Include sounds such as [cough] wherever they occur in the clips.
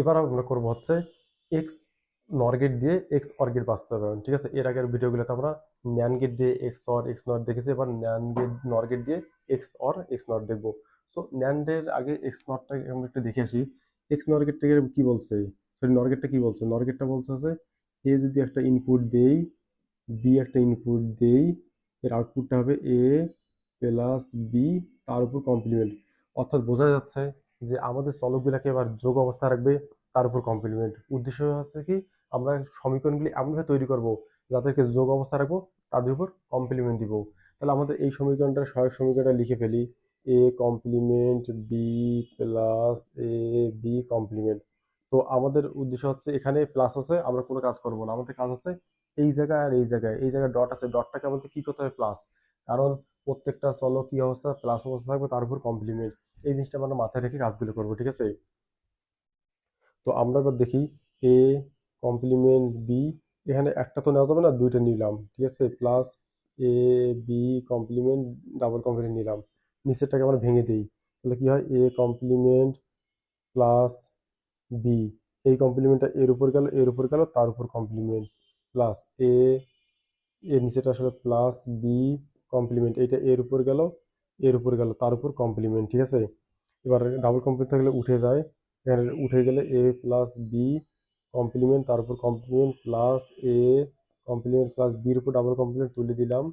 এবার আমরা করব হচ্ছে এক্স নর গেট দিয়ে এক্স অর গেট বাস্তবায়ন ঠিক আছে? এর আগের ভিডিওগুলোতে আমরা ন্যান গেট দিয়ে এক্স অর এক্স নট দেখেছি। এবার ন্যান গেট নর গেট দিয়ে এক্স অর এক্স নট দেখব। সো ন্যান্ডের আগে এক্স নটটা আমরা একটু দেখে আসি। এক্স নর গেটটাকে কি বলছে? সরি নর গেটটা কি বলছে? নর গেটটা বলছে আছে এ যদি একটা ইনপুট দেই বি একটা ইনপুট দেই, এর আউটপুটটা হবে এ প্লাস বি তার উপর কমপ্লিমেন্ট অর্থাৎ বোঝা যাচ্ছে যে আমাদের চলকগুলোকে এবার যোগ অবস্থা রাখবে, তার উপর কমপ্লিমেন্ট উদ্দেশ্য হচ্ছে কি, আমরা সমীকরণগুলি এমনভাবে তৈরি করব, যাদেরকে যোগ অবস্থা রাখব, তাদের উপর কমপ্লিমেন্ট দিব। তাহলে আমাদের এই সমীকরণটা সহায়ক সমীকরণটা লিখে ফেলি। A complement B plus A B complement তো আমাদের উদ্দেশ্য হচ্ছে এখানে প্লাস আছে, আমরা কোনো কাজ করব না। আমাদের কাজ হচ্ছে এই জায়গায় আর এই জায়গায়। এই জায়গায় ডট আছে ডটটাকে আমাদের কী করতে হবে? প্লাস কারণ প্রত্যেকটা চলো কী অবস্থা প্লাস অবস্থা থাকবে, তার উপর কমপ্লিমেন্ট এই জিনিসটা আমরা মাথায় রেখে কাজগুলো করব, ঠিক আছে? তো আমরা এবার দেখি এ কমপ্লিমেন্ট বি এখানে একটা তো নেওয়া যাবে না, দুইটা নিলাম, ঠিক আছে? Plus A B complement double complement নিলাম। নিচেরটাকে আমরা ভেঙে দিই। তাহলে কি হয়? এ কমপ্লিমেন্ট প্লাস বি এই কমপ্লিমেন্টটা এর উপর গেল, এর উপর গেল, তার উপর কমপ্লিমেন্ট প্লাস এ এর নিচেটা আসলে প্লাস বি কমপ্লিমেন্ট এইটা এর উপর গেল এর উপর গেল, তার উপর কমপ্লিমেন্ট ঠিক আছে? এবার ডাবল কমপ্লিমেন্ট থাকলে উঠে যায়। এখানে উঠে গেলে এ প্লাস বি কমপ্লিমেন্ট তার উপর complement plus A complement plus বির উপর ডাবল কমপ্লিমেন্ট তুলে দিলাম,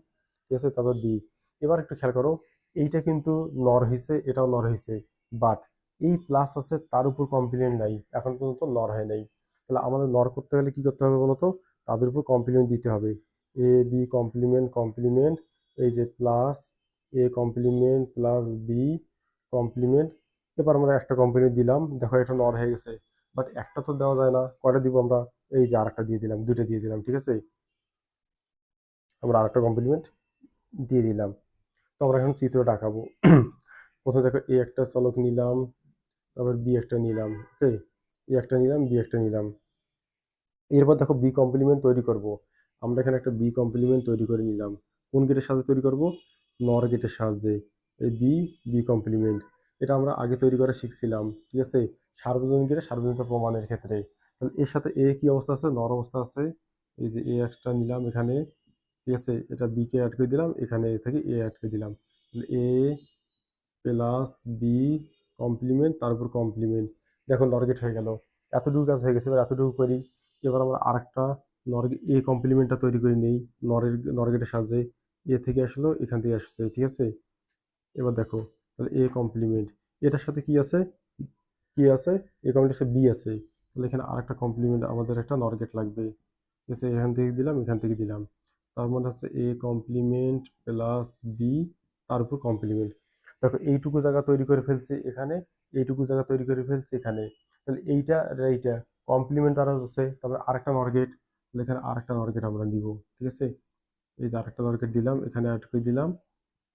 ঠিক আছে? তারপর বি এবার একটু খেয়াল করো, এইটা কিন্তু নর হয়েছে এটাও নর হয়েছে বাট এই প্লাস আছে, তার উপর কমপ্লিমেন্ট নাই, এখন পর্যন্ত নর হয় নাই। তাহলে আমাদের নর করতে গেলে কি করতে হবে বলতো? তাদের উপর কমপ্লিমেন্ট দিতে হবে। এ বি কমপ্লিমেন্ট কমপ্লিমেন্ট এই যে plus A complement plus B complement এবার আমরা একটা কমপ্লিমেন্ট দিলাম, দেখো এটা নর হয়ে গেছে। বাট একটা তো দেওয়া যায় না, কয়টা দিব আমরা? এই যে আরেকটা দিয়ে দিলাম, দুইটা দিয়ে দিলাম, ঠিক আছে? আমরা আরেকটা কমপ্লিমেন্ট দিয়ে দিলাম। তো আমরা এখন চিত্রটা আঁকাবো [clears throat] প্রথমে দেখো এ একটা চলক নিলাম, তারপর বি একটা নিলাম ওকে এ একটা নিলাম বি একটা নিলাম। এরপর দেখো বি কমপ্লিমেন্ট তৈরি করব। আমরা এখানে একটা বি কমপ্লিমেন্ট তৈরি করে নিলাম। কোন গেটের সাথে তৈরি করব? নর গেটের সাহায্যে, এই বি বি কমপ্লিমেন্ট এটা আমরা আগে তৈরি করা শিখছিলাম, ঠিক আছে? সার্বজনীন গেটে সার্বজনীনতা প্রমাণের ক্ষেত্রে। তাহলে এর সাথে এ কি অবস্থা আছে? নর অবস্থা আছে। এই যে এ একটা নিলাম এখানে, ঠিক আছে? এটা বি কে অ্যাড করে দিলাম, এখানে থেকে এ অ্যাড করে দিলাম। তাহলে এ প্লাস বি কমপ্লিমেন্ট তারপর কমপ্লিমেন্ট দেখো নরগেট হয়ে গেল। এতটুকু কাজ হয়ে গেছে, এবার এতটুকু করি। এবার আমরা আরেকটা নর এ কমপ্লিমেন্টটা তৈরি করে নেই নরের নরগেটের সাহায্যে। এ থেকে আসলো, এখান থেকে আসছে, ঠিক আছে? এবার দেখো, তাহলে এ কমপ্লিমেন্ট এটার সাথে কি আছে? কি আছে? এ কমপ্লিমেন্টের সাথে বি আছে। তাহলে এখানে আরেকটা কমপ্লিমেন্ট আমাদের একটা নরগেট লাগবে। ঠিক আছে, এখান থেকে দিলাম, এখান থেকে দিলাম। তার মানে হচ্ছে এ কমপ্লিমেন্ট প্লাস বি তার উপর কমপ্লিমেন্ট দেখো, এইটুকু জায়গা তৈরি করে ফেলছে এখানে, এইটুকু জায়গা তৈরি করে ফেলছে এখানে। তাহলে এইটা আর এইটা কমপ্লিমেন্ট দ্বারা হচ্ছে তারপরে আরেকটা নরগেট। তাহলে এখানে আরেকটা নরগেট আমরা নিব, ঠিক আছে? এই যে আরেকটা নরগেট দিলাম, এখানে অ্যাড করে দিলাম,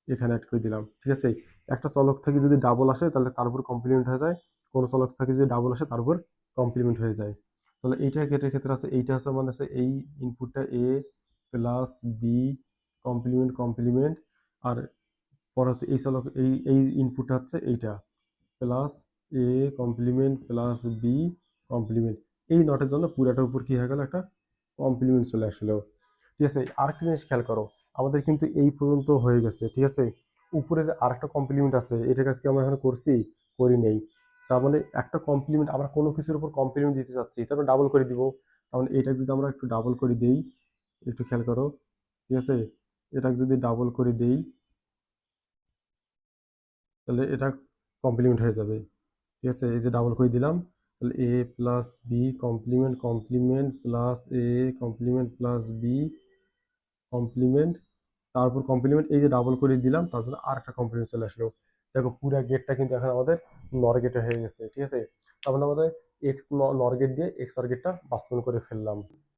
এখানে অ্যাড করে দিলাম, ঠিক আছে? একটা চলক থেকে যদি ডাবল আসে, তাহলে তার উপর কমপ্লিমেন্ট হয়ে যায়। কোনো চলক থেকে যদি ডাবল আসে, তার উপর কমপ্লিমেন্ট হয়ে যায়। তাহলে এইটা গেটের ক্ষেত্রে আছে, এইটা আছে মানে আছে এই ইনপুটটা A plus B complement complement আর পরবর্তী এই চলক, এই এই ইনপুটটা হচ্ছে এইটা plus A complement plus B complement এই নটের জন্য পুরাটার উপর কী হয়ে গেল, একটা কমপ্লিমেন্ট চলে আসলো। ঠিক আছে, আরেকটা জিনিস খেয়াল করো, আমাদের কিন্তু এই পর্যন্ত হয়ে গেছে, ঠিক আছে? উপরে যে আরেকটা কমপ্লিমেন্ট আছে এটা কাছে কি আমরা এখানে করছি? করি নেই। তার মানে একটা কমপ্লিমেন্ট আমরা কোনো কিছুর উপর কমপ্লিমেন্ট দিতে চাচ্ছি তারপর ডাবল করে দিব। তাহলে এইটা যদি আমরা একটু ডাবল করে দিই, একটু খেয়াল করো, ঠিক আছে? এটা যদি ডাবল করে দেই, তাহলে এটা কমপ্লিমেন্ট হয়ে যাবে, ঠিক আছে? এই যে ডাবল করে দিলাম, তাহলে A plus B complement complement plus A complement plus B complement তারপর কমপ্লিমেন্ট এই যে ডাবল করে দিলাম, তার জন্য আর একটা কমপ্লিমেন্ট চলে আসলো। দেখো পুরো গেটটা কিন্তু এখন আমাদের নরগেটে হয়ে গেছে, ঠিক আছে? তারপরে আমাদের এক্স নরগেট দিয়ে এক্স আর গেটটা বাস্তবায়ন করে ফেললাম।